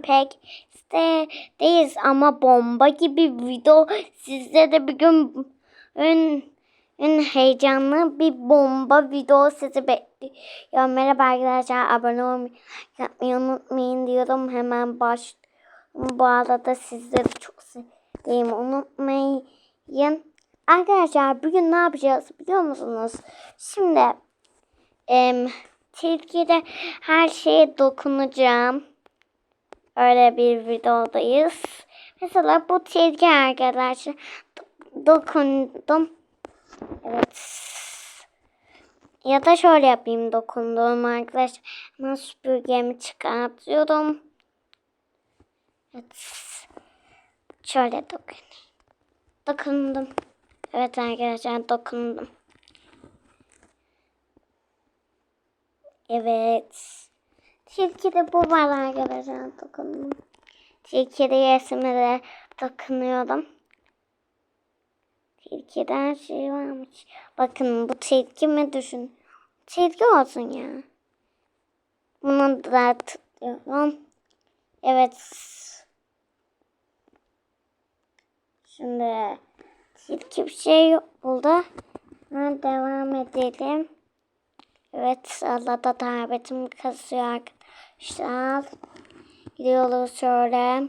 pek istedeyiz ama bomba gibi video sizde de bir gün ön, ön heyecanlı bir bomba video sizi bekliyor. Merhaba arkadaşlar abone olmayı yapmayı unutmayın diyorum hemen baş bu arada sizleri çok sevdiğimi unutmayın. Arkadaşlar bugün ne yapacağız biliyor musunuz? Şimdi em, tilkide her şeye dokunacağım. Öyle bir videodayız. Mesela bu tilki arkadaşlar do- dokundum. Evet. Ya da şöyle yapayım dokunduğum arkadaşlar. Hemen süpürgemi çıkartıyorum. Evet. Şöyle dokun. Dokundum. Evet arkadaşlar dokundum. Evet. Tilki de bu var arkadaşlar dokundum. Tilki de resime de dokunuyorum. Tilkide her şey varmış. Bakın bu tilki mi düşün? Tilki olsun ya. Bunu da tutuyorum. Evet. Şimdi tilki bir şey yok burada. Ha, devam edelim. Evet Allah'ta tabletim kasıyor arkadaşlar. Gidiyoruz şöyle.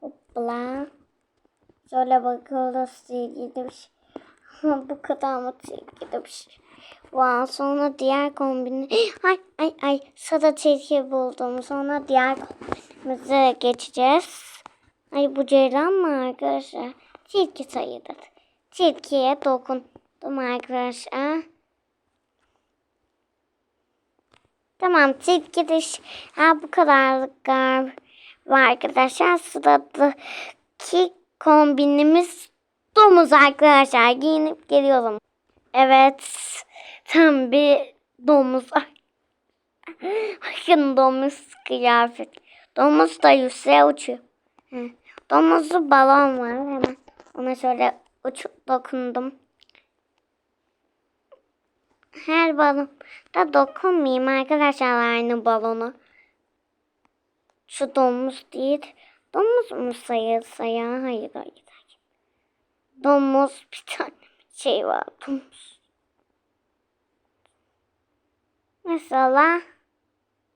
Hoppla. Şöyle bakıyoruz ilgili bir şey. Bu kadar mı ilgili bir şey? Wow, sonra diğer kombini... Ay ay ay sada tilki buldum. Sonra diğer kombinimize geçeceğiz. Ay bu ceylan mı arkadaşlar? Tilki sayılır. Tilkiye dokundum arkadaşlar. Tamam tilki de ş- ha, bu kadarlık galiba arkadaşlar. Sıradaki kombinimiz domuz arkadaşlar. Giyinip geliyorum. Evet. Tam bir domuz. Bakın domuz kıyafet. Domuz da yükseğe uçuyor. Domuzlu balon var. Hemen ona şöyle uçup dokundum. Her balon da dokunmayayım arkadaşlar aynı balonu. Şu domuz değil. Domuz mu sayılsa ya? Hayır hayır. hayır. Domuz bir tane şey var. Domuz. Mesela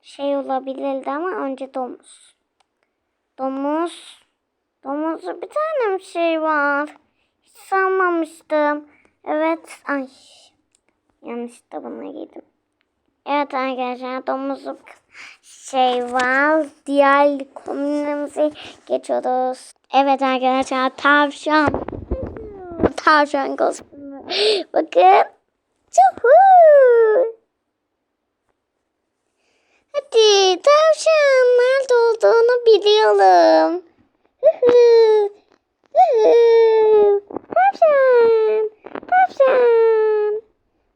şey olabilirdi ama önce domuz. Domuz. Domuzda bir tane şey var? Hiç sanmamıştım. Evet. Ay. Yanlışlıkla buna giydim. Evet arkadaşlar domuzluk şey var. Diğer kombinimize geçiyoruz. Evet arkadaşlar tavşan. Tavşan kostümü. Bakın. Çuhu. Hadi tavşan nerede olduğunu biliyorum. Hıhı. Hıhı. Tavşan. Tavşan.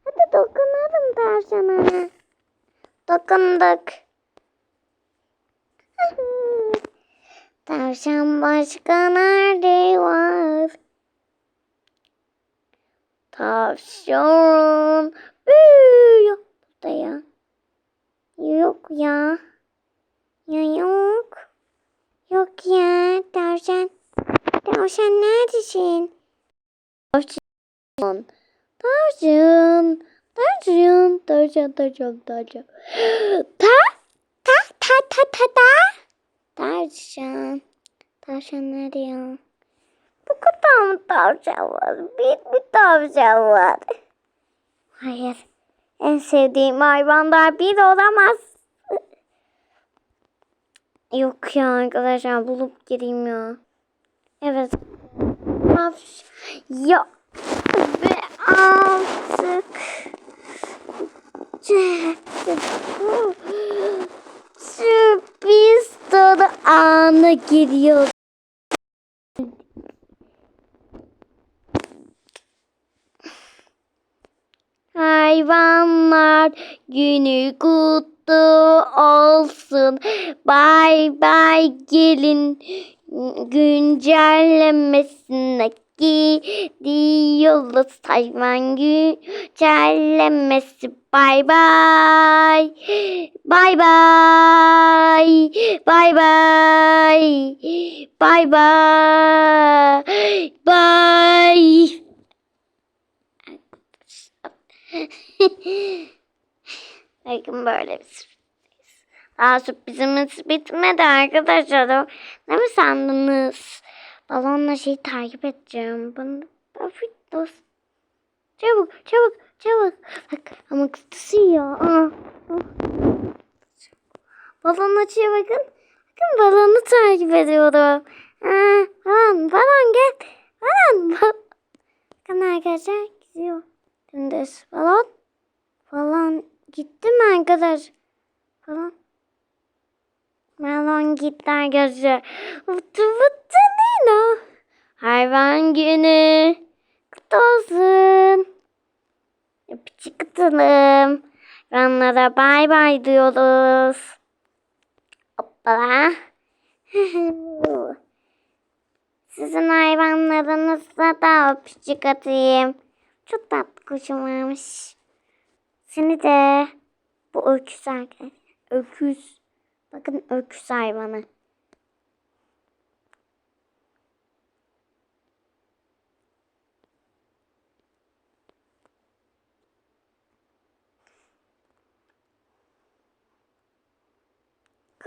Hadi dokunalım tavşana. Hıhı. Tavşan başka nerede var? Tavşan büyüyor. Burada ya. Yok ya. Ya yok. Yok ya tavşan. Tavşan neredesin? Tavşan. Tavşan. Tavşan. Tavşan. Tavşan. Tavşan. Ta. Ta. Ta. Ta. Ta. Ta. Tavşan. Tavşan nerede? Bu kadar mı tavşan? Bir tavşan var. Hayır. En sevdiğim hayvanlar bir olamaz. Yok ya arkadaşlar bulup gireyim ya. Evet. Ya ve artık sürpriz dolu anı geliyor. Hayvanlar günü kutlu olsun. Bay bay gelin güncellemesine gidiyoruz. Hayvan güncellemesi bay bay. Bay bay. bay. Bay bay. Bay bay. Bay. Bakın böyle bir sürpriz. Daha sürprizimiz bitmedi arkadaşlar. Ne mi sandınız? Balonla şeyi takip edeceğim. Bana hafif dost. Çabuk, çabuk, çabuk. Bak ama tutuyor. Aa, ah. Balon açıyor bakın. Bakın balonu takip ediyorum. Aa, balon, balon gel. Balon, balon. Bakın arkadaşlar gidiyor. Dümdüz balon. Balon gitti mi arkadaş? Balon. Balon gitti arkadaşlar. Vıtı vıtı. Hayvan günü. Kutlu olsun. Öpücük atalım. Ranlara bay bay diyoruz. Hoppala. Sizin hayvanlarınızla da öpücük atayım. Çok tatlı kuşum varmış. Seni de bu öküz arkadaşlar. Öküz. Bakın öküz hayvanı.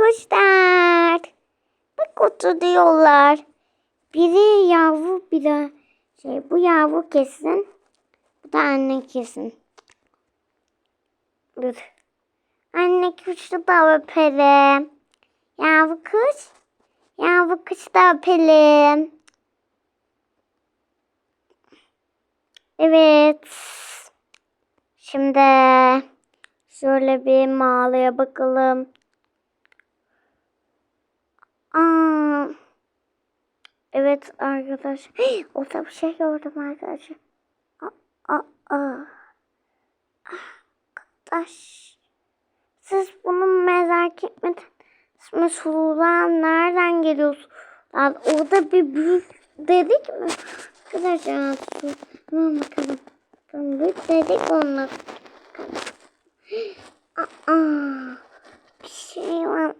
Kuşlar. Bak oturuyorlar. Biri yavru bir de şey bu yavru kesin. Bu da anne kesin. Dur. Anne kuşu da öpelim. Yavru kuş. Yavru kuş da öpelim. Evet. Şimdi şöyle bir mağaraya bakalım. Aa, evet arkadaş. Orada bir şey gördüm arkadaşlar. Aa, aa, aa. Arkadaş. Siz bunu merak etmediniz mi? Sular nereden geliyorsun? Lan orada bir büyük dedik mi? Arkadaşlar. Hemen. Bakalım büyük dedik onlar. Aa, bir şey var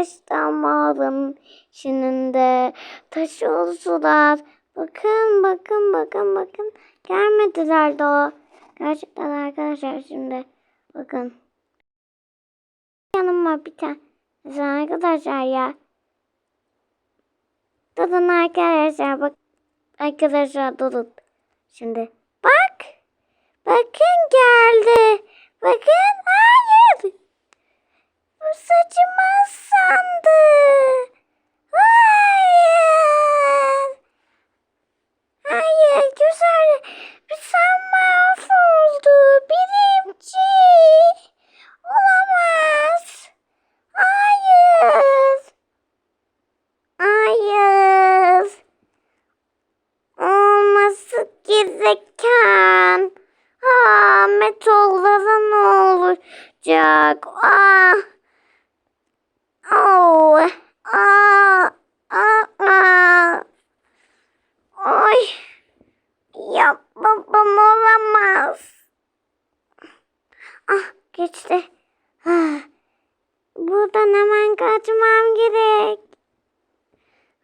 arkadaşlar mağaranın içinde. Taşıyor sular. Bakın bakın bakın bakın. Gelmediler daha. Gerçekten arkadaşlar şimdi. Bakın. Yanıma bir tane. Arkadaşlar ya. Durun arkadaşlar bak. Arkadaşlar durun. Şimdi bak. Bakın geldi. Bakın saçıma sandı. Hayır. Hayır güzel. Sen mahvoldu. Birinci. Olamaz. Hayır. Hayır. Olması gereken. Aa, metollara ne olacak? Aa. Oh. Aa. Aa. Aa. Ay. Ya babam olamaz. Ah geçti. Ah. Buradan hemen kaçmam gerek.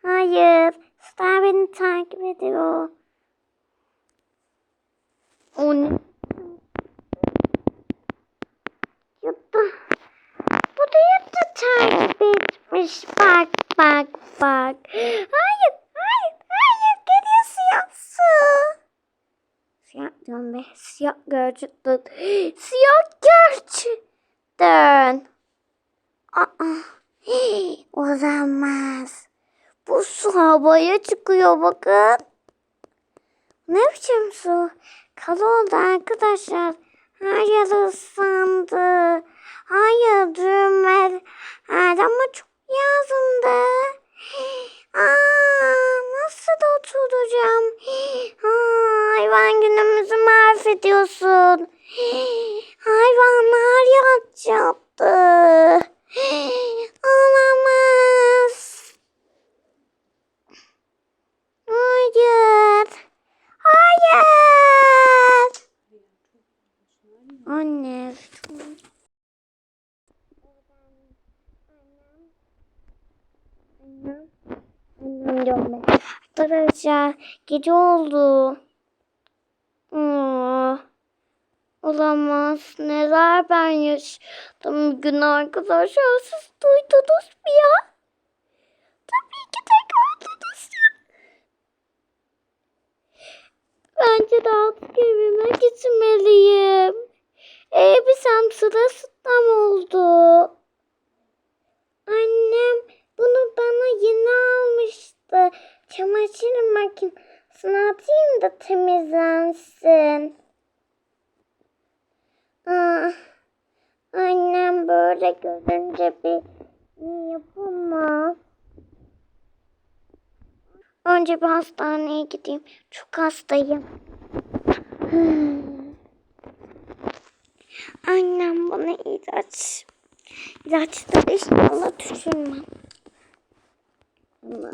Hayır. Star beni takip ediyor. O ne? Yuttu. Bu da yuttu takip etmiş. Bak bak bak. Hayır hayır hayır. Geliyor siyah diyorum be. Siyah gerçekten. Siyah gerçekten. Aa, olamaz. Bu su havaya çıkıyor bakın. Ne biçim su? Kal oldu arkadaşlar. Her yer ıslandı. Hayır düğme. Ama çok yazındı. Aa, nasıl da oturacağım? Hayvan günümüzü mahvediyorsun. Hayvanlar yat yaptı. Olamaz. Hayır. Hayır. Anne. Geliyorum ben. Arkadaşlar gece oldu. Aa, olamaz. Neler ben yaşadım gün arkadaşlar. Siz duydunuz mu ya? Tabii ki de gördünüz ya. Bence de artık evime gitmeliyim. Elbisem sırılsıklam oldu. Annem bunu bana yeni almıştı. Çamaşır makinesine atayım da temizlensin. Ah, annem böyle görünce bir yapamaz. Önce bir hastaneye gideyim. Çok hastayım. Hmm. Annem bana ilaç. İlaçları inşallah düşürmem. Ama...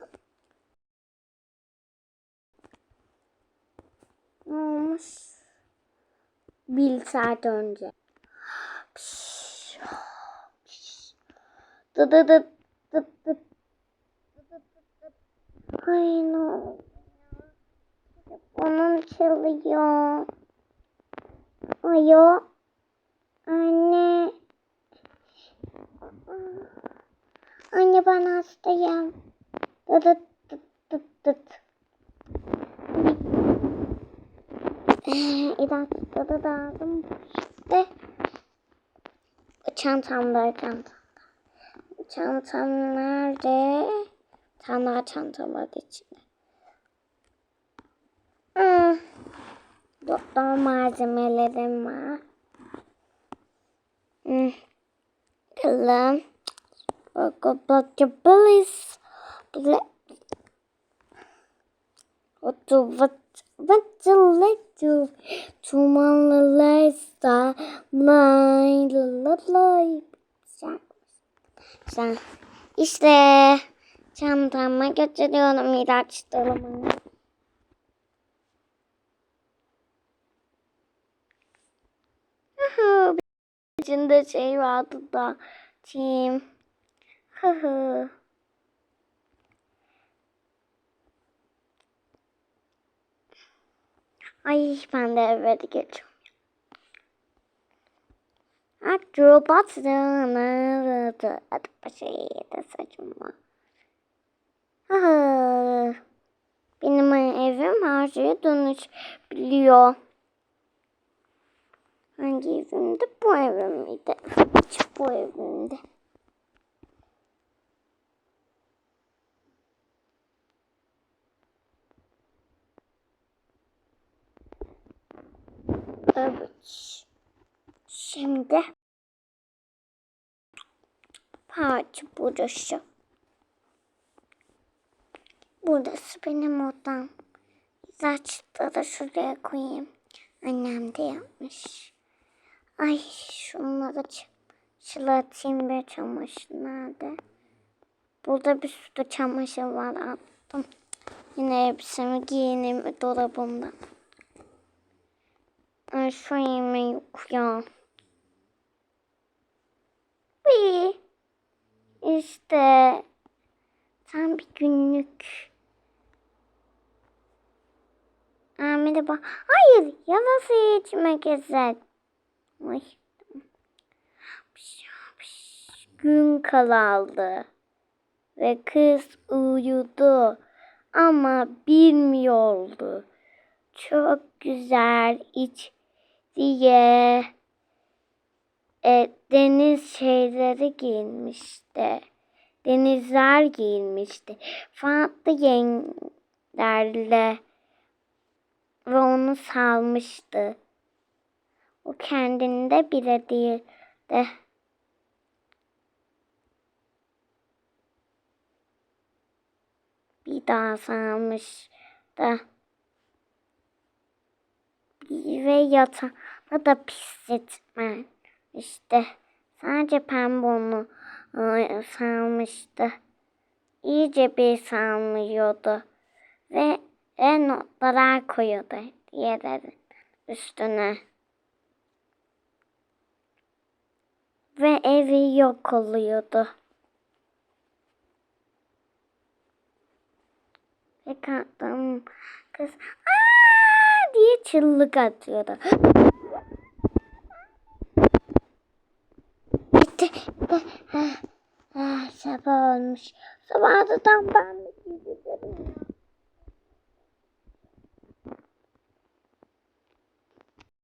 Ne olmuş? Bir saat önce. Dı dı dı dı dı. Ay oldu? Onun çalıyor. Ayo. Anne. Anne ben hastayım. Dıt dıt dıt dıt dıt. Ee, ilaçları da aldım. İşte. Çantamda çantamda. Çantam nerede? Tane daha çantam var içinde. Hmm. Doktor malzemelerim var. Hmm. Bakalım. Bakabiliriz. Bile. What what do let do to my lifestyle my life. Sen işte çantama götürüyorum ilaçlarımı. Aha, içinde şey vardı da çim. Hı hı. Ay ben de eve geçiyorum. Akrobatını adı başıydı saçma. Hı. Benim evim her şeye dönüşebiliyor. Hangi evimde? Bu evimde. Bu evimde. Evet. Şimdi parça burası. Burası benim odam. İlaçları da şuraya koyayım. Annem de yapmış. Ay şunları çılatayım be çamaşır nerede? Burada bir sürü çamaşır var attım. Yine hepsini giyineyim dolabımdan. Ay şu yemeği yok ya. Bir işte tam bir günlük. Aa, merhaba. Hayır, yalan içmek güzel. Ay. Gün karardı ve kız uyudu ama bilmiyordu. Çok güzel iç diye e, deniz şeyleri giyinmişti. Denizler giyinmişti. Farklı renklerle ve onu salmıştı. O kendinde bile değildi. Bir daha salmıştı. Ve yatağına da pisletme. İşte sadece pembe onu e, sarmıştı. İyice bir sarmıyordu. Ve e, notlara koyuyordu diğerlerin üstüne. Ve evi yok oluyordu. yıkadım. Kız aa diye çığlık atıyordu. Bitti. Ah, ah, sabah olmuş. Sabah da tam ben